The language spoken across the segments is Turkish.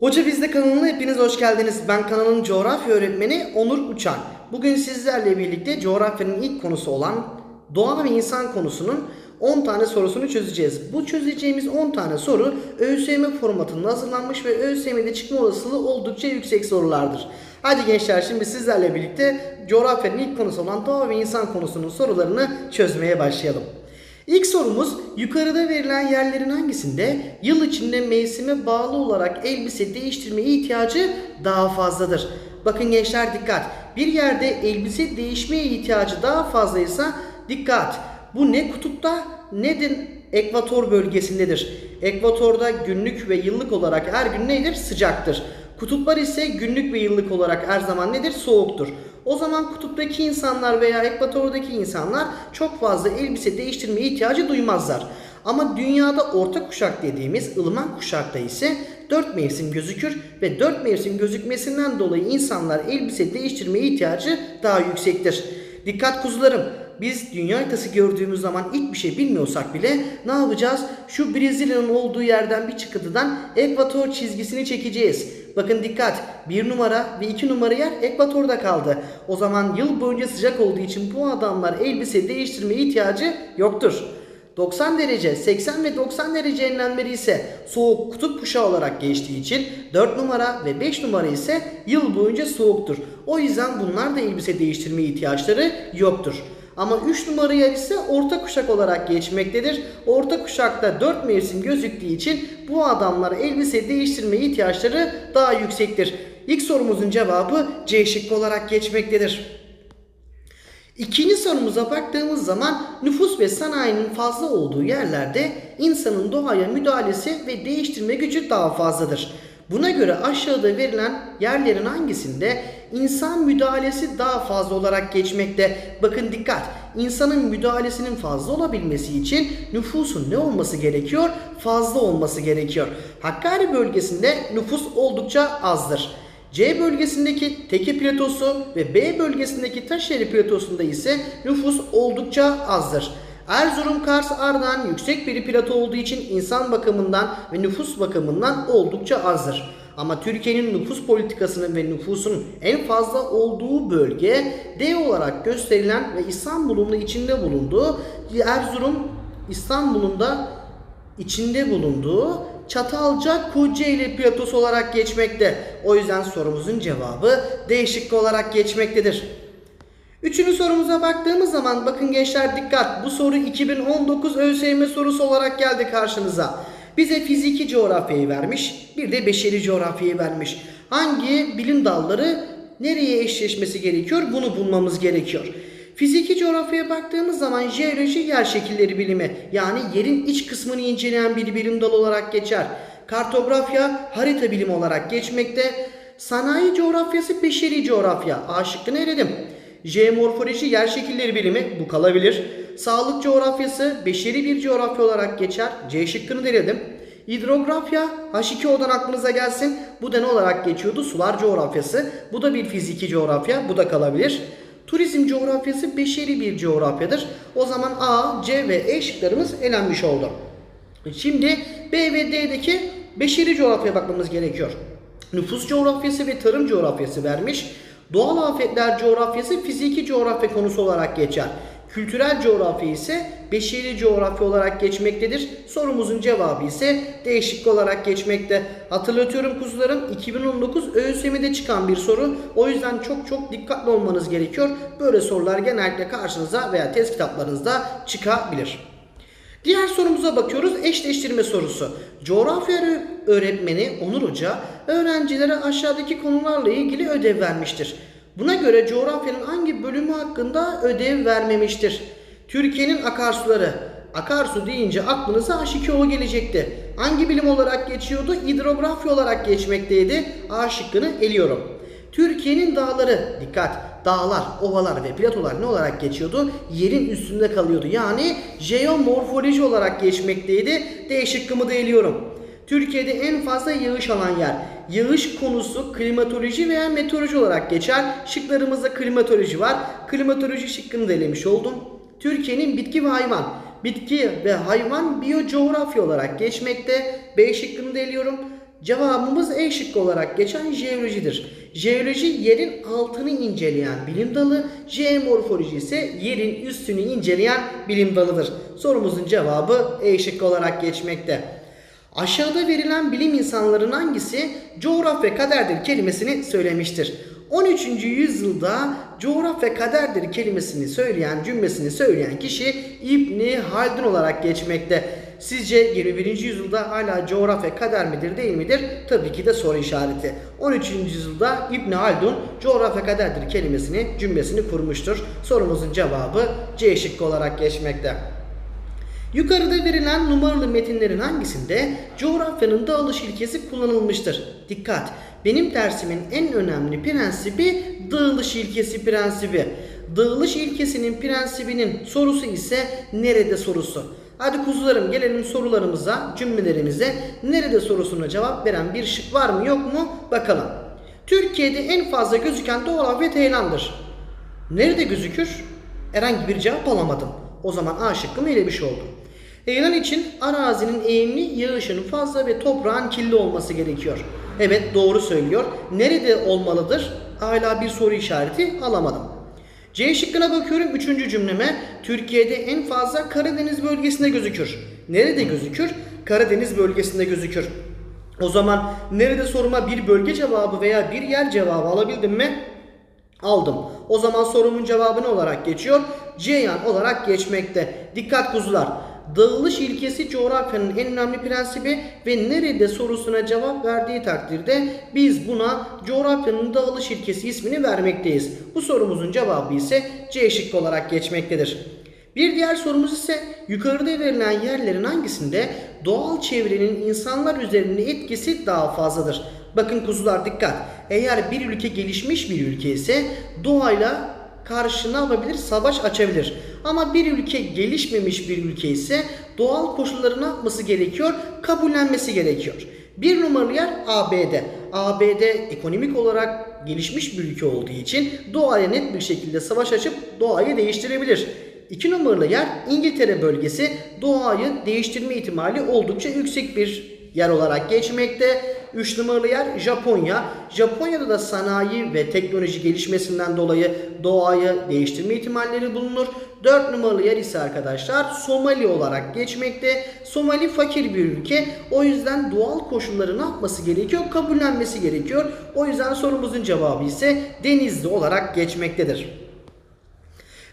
Hoca Bizde kanalına hepiniz hoş geldiniz. Ben kanalın coğrafya öğretmeni Onur Uçan. Bugün sizlerle birlikte coğrafyanın ilk konusu olan doğa ve insan konusunun 10 tane sorusunu çözeceğiz. Bu çözeceğimiz 10 tane soru ÖSYM formatında hazırlanmış ve ÖSYM'de çıkma olasılığı oldukça yüksek sorulardır. Hadi gençler şimdi sizlerle birlikte coğrafyanın ilk konusu olan doğa ve insan konusunun sorularını çözmeye başlayalım. İlk sorumuz yukarıda verilen yerlerin hangisinde yıl içinde mevsime bağlı olarak elbise değiştirme ihtiyacı daha fazladır? Bakın gençler dikkat. Bir yerde elbise değişmeye ihtiyacı daha fazlaysa dikkat. Bu ne kutupta ne de ekvator bölgesindedir. Ekvatorda günlük ve yıllık olarak her gün nedir? Sıcaktır. Kutuplar ise günlük ve yıllık olarak her zaman nedir? Soğuktur. O zaman kutuptaki insanlar veya ekvatordaki insanlar çok fazla elbise değiştirme ihtiyacı duymazlar. Ama dünyada orta kuşak dediğimiz ılıman kuşakta ise 4 mevsim gözükür ve 4 mevsim gözükmesinden dolayı insanlar elbise değiştirme ihtiyacı daha yüksektir. Dikkat kuzularım. Biz dünya haritası gördüğümüz zaman ilk bir şey bilmiyorsak bile ne yapacağız? Şu Brezilya'nın olduğu yerden bir çıkıntıdan ekvator çizgisini çekeceğiz. Bakın dikkat. Bir numara ve iki numara yer ekvatorda kaldı. O zaman yıl boyunca sıcak olduğu için bu adamlar elbise değiştirme ihtiyacı yoktur. 90 derece, 80 ve 90 derece enlemleri ise soğuk kutup kuşağı olarak geçtiği için 4 numara ve 5 numara ise yıl boyunca soğuktur. O yüzden bunlar da elbise değiştirme ihtiyaçları yoktur. Ama 3 numara yer ise orta kuşak olarak geçmektedir. Orta kuşakta 4 mevsim gözüktüğü için bu adamlar elbise değiştirme ihtiyaçları daha yüksektir. İlk sorumuzun cevabı C şıkkı olarak geçmektedir. İkinci sorumuza baktığımız zaman nüfus ve sanayinin fazla olduğu yerlerde insanın doğaya müdahalesi ve değiştirme gücü daha fazladır. Buna göre aşağıda verilen yerlerin hangisinde insan müdahalesi daha fazla olarak geçmekte? Bakın dikkat. İnsanın müdahalesinin fazla olabilmesi için nüfusun ne olması gerekiyor? Fazla olması gerekiyor. Hakkari bölgesinde nüfus oldukça azdır. C bölgesindeki Teke platosu ve B bölgesindeki Taşyeri platosunda ise nüfus oldukça azdır. Erzurum, Kars, Ardahan yüksek bir plato olduğu için insan bakımından ve nüfus bakımından oldukça azdır. Ama Türkiye'nin nüfus politikasının ve nüfusun en fazla olduğu bölge D olarak gösterilen ve İstanbul'un da içinde bulunduğu Erzurum, İstanbul'un da içinde bulunduğu Çatalca Kocaeli platosu olarak geçmekte. O yüzden sorumuzun cevabı D olarak geçmektedir. Üçüncü sorumuza baktığımız zaman bakın gençler dikkat bu soru 2019 ÖSYM sorusu olarak geldi karşınıza. Bize fiziki coğrafyayı vermiş bir de beşeri coğrafyayı vermiş. Hangi bilim dalları nereye eşleşmesi gerekiyor bunu bulmamız gerekiyor. Fiziki coğrafyaya baktığımız zaman jeoloji yer şekilleri bilimi yani yerin iç kısmını inceleyen bir bilim dalı olarak geçer. Kartografya harita bilimi olarak geçmekte. Sanayi coğrafyası beşeri coğrafya. A şıkkını eledim. Jeomorfoloji yer şekilleri bilimi bu kalabilir. Sağlık coğrafyası beşeri bir coğrafya olarak geçer. C şıkkını denedim. Hidrografya H2O'dan aklınıza gelsin. Bu da ne olarak geçiyordu? Sular coğrafyası. Bu da bir fiziki coğrafya. Bu da kalabilir. Turizm coğrafyası beşeri bir coğrafyadır. O zaman A, C ve E şıklarımız elenmiş oldu. Şimdi B ve D'deki beşeri coğrafyaya bakmamız gerekiyor. Nüfus coğrafyası ve tarım coğrafyası vermiş. Doğal afetler coğrafyası fiziki coğrafya konusu olarak geçer. Kültürel coğrafya ise beşeri coğrafya olarak geçmektedir. Sorumuzun cevabı ise değişik olarak geçmekte. Hatırlatıyorum kuzularım 2019 ÖSYM'de çıkan bir soru. O yüzden çok çok dikkatli olmanız gerekiyor. Böyle sorular genellikle karşınıza veya test kitaplarınızda çıkabilir. Diğer sorumuza bakıyoruz. Eşleştirme sorusu. Coğrafya öğretmeni Onur Hoca öğrencilere aşağıdaki konularla ilgili ödev vermiştir. Buna göre coğrafyanın hangi bölümü hakkında ödev vermemiştir? Türkiye'nin akarsuları. Akarsu deyince aklınıza H2O gelecekti. Hangi bilim olarak geçiyordu? Hidrografi olarak geçmekteydi. A şıkkını eliyorum. Türkiye'nin dağları, dikkat, dağlar, ovalar ve platolar ne olarak geçiyordu? Yerin üstünde kalıyordu. Yani jeomorfoloji olarak geçmekteydi. D şıkkımı da eliyorum. Türkiye'de en fazla yağış alan yer. Yağış konusu klimatoloji veya meteoroloji olarak geçer. Şıklarımızda klimatoloji var. Klimatoloji şıkkını da elemiş oldum. Türkiye'nin bitki ve hayvan. Bitki ve hayvan biyocoğrafya olarak geçmekte. B şıkkını da eliyorum. Cevabımız E şıkkı olarak geçen jeolojidir. Jeoloji yerin altını inceleyen bilim dalı, jeomorfoloji ise yerin üstünü inceleyen bilim dalıdır. Sorumuzun cevabı E şıkkı olarak geçmekte. Aşağıda verilen bilim insanların hangisi coğrafya kaderdir kelimesini söylemiştir? 13. yüzyılda coğrafya kaderdir kelimesini söyleyen, cümlesini söyleyen kişi İbni Haldun olarak geçmekte. Sizce 21. yüzyılda hala coğrafya kader midir değil midir? Tabii ki de soru işareti. 13. yüzyılda İbni Haldun coğrafya kaderdir kelimesini, cümlesini kurmuştur. Sorumuzun cevabı C şıkkı olarak geçmekte. Yukarıda verilen numaralı metinlerin hangisinde coğrafyanın dağılış ilkesi kullanılmıştır? Dikkat! Benim dersimin en önemli prensibi dağılış ilkesi prensibi. Dağılış ilkesinin prensibinin sorusu ise nerede sorusu. Hadi kuzularım gelelim sorularımıza, cümlelerimize. Nerede sorusuna cevap veren bir şık var mı yok mu? Bakalım. Türkiye'de en fazla gözüken doğal afet heyelandır. Nerede gözükür? Herhangi bir cevap alamadım. O zaman A şıkkı mı elemiş oldum. Heyelan için arazinin eğimli, yağışın fazla ve toprağın kirli olması gerekiyor. Evet doğru söylüyor. Nerede olmalıdır? Hala bir soru işareti alamadım. C şıkkına bakıyorum 3. cümleme. Türkiye'de en fazla Karadeniz bölgesinde gözükür. Nerede gözükür? Karadeniz bölgesinde gözükür. O zaman nerede soruma bir bölge cevabı veya bir yer cevabı alabildim mi? Aldım. O zaman sorumun cevabı ne olarak geçiyor? Ceyhan olarak geçmekte. Dikkat kuzular. Dağılış ilkesi coğrafyanın en önemli prensibi ve nerede sorusuna cevap verdiği takdirde biz buna coğrafyanın dağılış ilkesi ismini vermekteyiz. Bu sorumuzun cevabı ise C şıkkı olarak geçmektedir. Bir diğer sorumuz ise yukarıda verilen yerlerin hangisinde doğal çevrenin insanlar üzerinde etkisi daha fazladır? Bakın kuzular dikkat. Eğer bir ülke gelişmiş bir ülke ise doğayla karşına alabilir, savaş açabilir. Ama bir ülke gelişmemiş bir ülke ise doğal koşulları ne yapması gerekiyor? Kabullenmesi gerekiyor. Bir numaralı yer ABD. ABD ekonomik olarak gelişmiş bir ülke olduğu için doğaya net bir şekilde savaş açıp doğayı değiştirebilir. İki numaralı yer İngiltere bölgesi doğayı değiştirme ihtimali oldukça yüksek bir yer olarak geçmekte. 3 numaralı yer Japonya. Japonya'da da sanayi ve teknoloji gelişmesinden dolayı doğayı değiştirme ihtimalleri bulunur. 4 numaralı yer ise arkadaşlar Somali olarak geçmekte. Somali fakir bir ülke. O yüzden doğal koşulları ne yapması gerekiyor? Kabullenmesi gerekiyor. O yüzden sorumuzun cevabı ise Denizli olarak geçmektedir.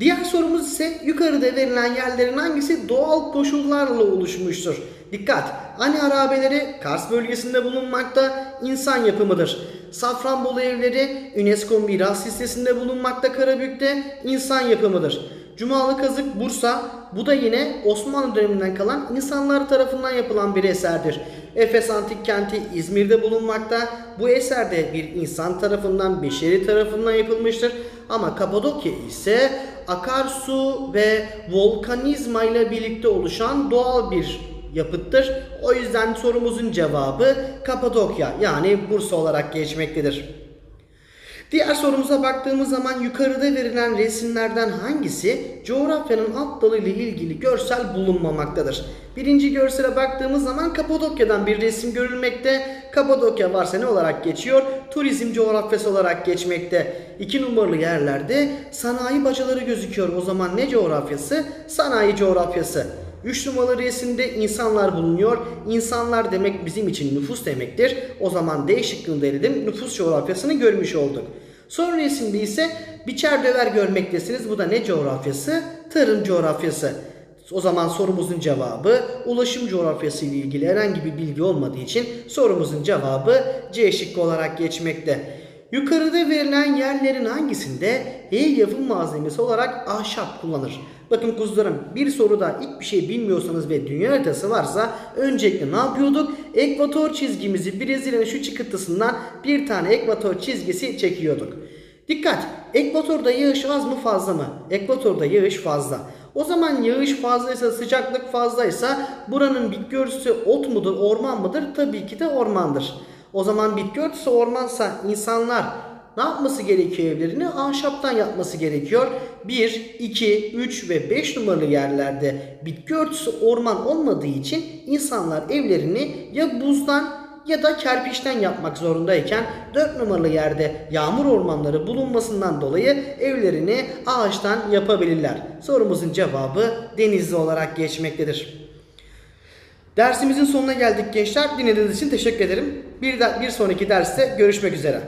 Diğer sorumuz ise yukarıda verilen yerlerin hangisi doğal koşullarla oluşmuştur? Dikkat! Ani harabeleri Kars bölgesinde bulunmakta insan yapımıdır. Safranbolu evleri UNESCO miras listesinde bulunmakta Karabük'te insan yapımıdır. Cumalı Kazık Bursa bu da yine Osmanlı döneminden kalan insanlar tarafından yapılan bir eserdir. Efes Antik Kenti İzmir'de bulunmakta. Bu eser de bir insan tarafından, beşeri tarafından yapılmıştır. Ama Kapadokya ise akarsu ve volkanizma ile birlikte oluşan doğal bir yapıttır. O yüzden sorumuzun cevabı Kapadokya yani Bursa olarak geçmektedir. Diğer sorumuza baktığımız zaman yukarıda verilen resimlerden hangisi coğrafyanın alt dalı ile ilgili görsel bulunmamaktadır? Birinci görsele baktığımız zaman Kapadokya'dan bir resim görülmekte. Kapadokya varsa ne olarak geçiyor? Turizm coğrafyası olarak geçmekte. İki numaralı yerlerde sanayi bacaları gözüküyor. O zaman ne coğrafyası? Sanayi coğrafyası. 3 numaralı resimde insanlar bulunuyor. İnsanlar demek bizim için nüfus demektir. O zaman D şıkkını eledim. Nüfus coğrafyasını görmüş olduk. Son resimde ise biçer döver görmektesiniz. Bu da ne coğrafyası? Tarım coğrafyası. O zaman sorumuzun cevabı ulaşım coğrafyası ile ilgili herhangi bir bilgi olmadığı için sorumuzun cevabı C şıkkı olarak geçmekte. Yukarıda verilen yerlerin hangisinde ev yapım malzemesi olarak ahşap kullanır? Bakın kuzularım bir soruda ilk bir şey bilmiyorsanız ve dünya haritası varsa öncelikle ne yapıyorduk? Ekvator çizgimizi Brezilya'nın şu çıkıntısından bir tane ekvator çizgisi çekiyorduk. Dikkat! Ekvatorda yağış az mı fazla mı? Ekvatorda yağış fazla. O zaman yağış fazlaysa sıcaklık fazlaysa buranın bitki örtüsü ot mudur orman mıdır? Tabii ki de ormandır. O zaman bitki örtüsü ormansa insanlar ne yapması gerekiyor evlerini? Ahşaptan yapması gerekiyor. 1, 2, 3 ve 5 numaralı yerlerde bitki örtüsü orman olmadığı için insanlar evlerini ya buzdan ya da kerpiçten yapmak zorundayken 4 numaralı yerde yağmur ormanları bulunmasından dolayı evlerini ağaçtan yapabilirler. Sorumuzun cevabı denizli olarak geçmektedir. Dersimizin sonuna geldik gençler. Dinlediğiniz için teşekkür ederim. Bir, de, bir sonraki derste görüşmek üzere.